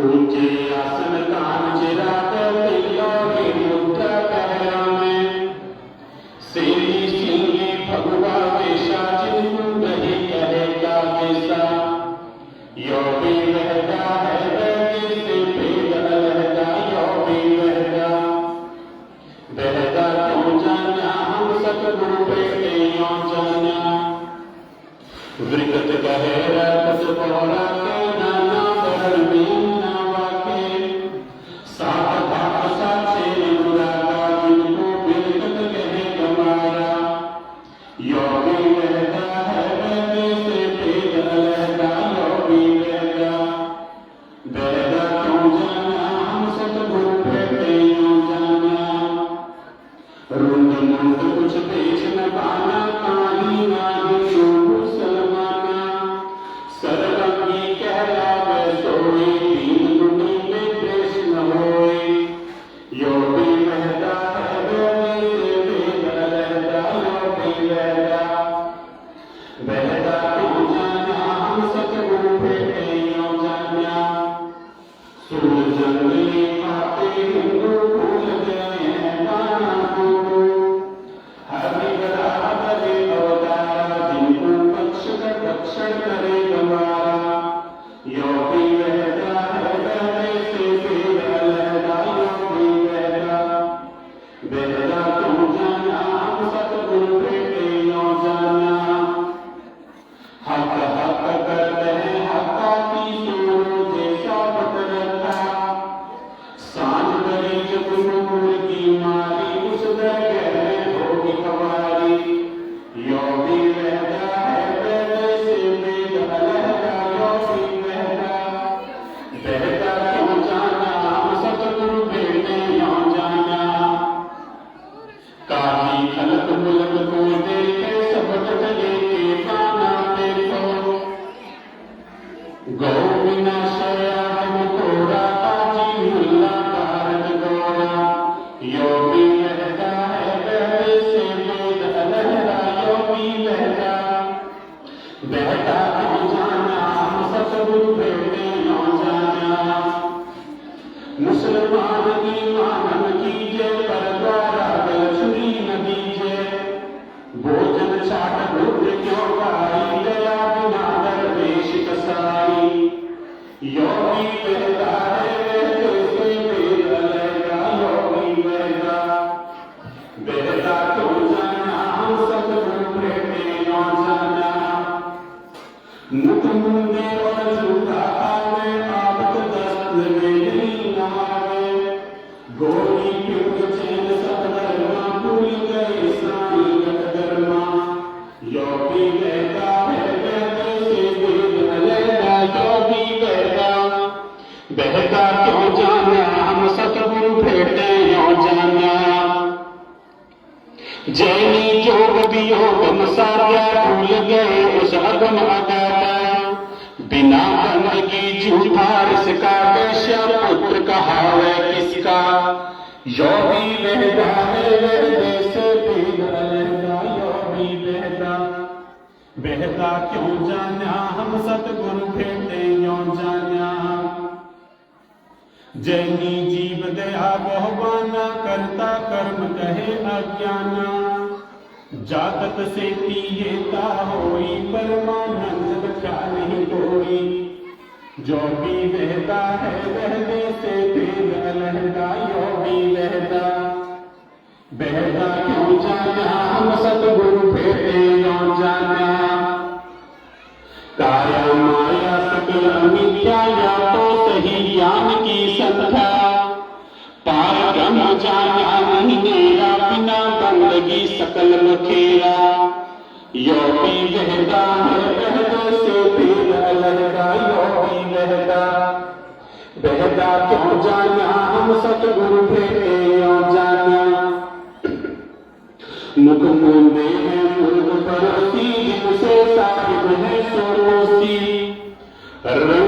ورکت کہہ رہا چرا کے مدعا ہے ہم Amém. مسلمان کی مان کی جے پردارا چھری نبی جے بوجن چاٹ بھوٹ کیوں کائی دیا بنا درویش کسائی یومی پیدا ہے کیسے پیدا لگا یومی پیدا بیدا تو جانا ہم سب پر پیدا جانا نتم جینی جو بھی ہو گم سارا پھول گئے اس عدم ادا کا۔ بنا بندگی جھوٹا رسکا پیشہ پتر کہا ہے کس کا۔ یو بھی بہتا ہے بہتے سے پیر علیہ یو بھی بہتا بہتا کیوں جانا؟ ہم ست گر پھیٹے یوں جانا۔ جینی جیب دیا بہبان اجانا جاتت سے پیتا ہوئی پرمانند رکھا نہیں کوئی جو بھی رہتا ہے رہنے سے پھر لہتا یو بھی رہتا بہتا کیوں جانا ہم سب گرو پھیرے یوں جانا کایا مایا سکل امتیا یا تو صحیح یام کی سنکھا پار کم جانا نہیں کی سکل مکھیرا یوپی یومی لہدا ہے بہدوں سے دل لہدا یوپی لہدا بہدا کیوں جانا، ہم ست گروہ بھیٹے یوں جانا۔ مکموں میں ہے مرد پر پروسی جن سے صاحب ہے، سوروسی۔ رنگ